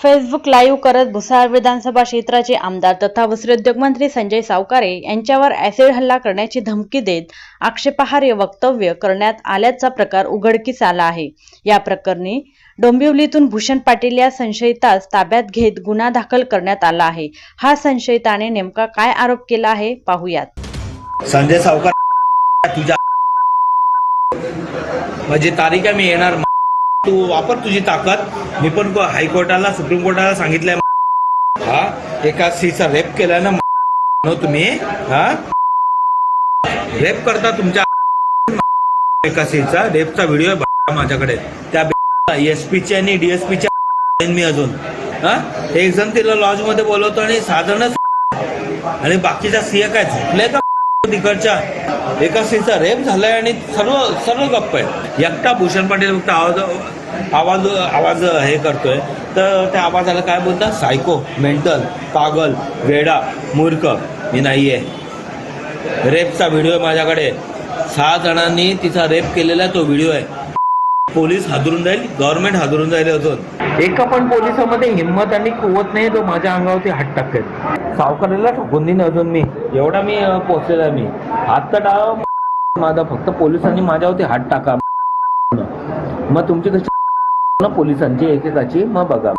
Facebook live करत भुसार विधानसभा क्षेत्राचे आमदार तथा वस्त्रोद्योग मंत्री संजय सावकारे यांच्यावर ऍसिड हल्ला करण्याची धमकी देत आक्षेपार्ह वक्तव्य करण्यात आल्याचा प्रकार उघडकीस आला आहे. या प्रकरणी डोंबिवलीतून भूषण पाटील या संशयितास ताब्यात घेत गुन्हा दाखल करण्यात आला आहे. हा संशयिताने नेमका काय आरोप केला आहे पाहूयात. संजय सावकार तुझ्या माझी तारीख मी येणार. तू वापर तुझी ताकद. मी पण हायकोर्टाला सुप्रीम कोर्टाला सांगितलंय हा एका स्त्रीचा रेप केलाय ना नो तुम्ही हा? रेप करता तुमच्या एका स्त्रीचा रेपचा व्हिडिओ आहे माझ्याकडे. त्या एस पीची आणि डीएसपीच्या मी अजून. हा? एक जण तिला लॉजमध्ये बोलवतो आणि साधारणच आणि बाकीच्या सीए काय झोपल्या का तिकडच्या? एका स्त्रीचा रेप झालाय आणि सर्व सर्व गप्प आहे एकटा भूषण पाटील फक्त आवाज आवाज आवाज हे करतोय. तर त्या आवाजाला काय बोलतात? सायको मेंटल पागल वेडा मूर्ख. मी नाही आहे रेपचा व्हिडिओ आहे माझ्याकडे. सहा जणांनी तिचा रेप केलेला तो व्हिडिओ आहे. पोलीस हादरून जाईल गव्हर्नमेंट हादरून जाईल अजून. एका पण पोलिसामध्ये हिंमत आणि कुवत नाही तो माझ्या अंगावरती हात टाकेल सावकाराला ठोकून देईन अजून मी. एवढा मी पोहोचलेला आहे मी. हात तर टाळा माझा फक्त पोलिसांनी माझ्यावरती हात टाका. मग तुमची कशी ना पोलिसांची एकेकाची मग बघा.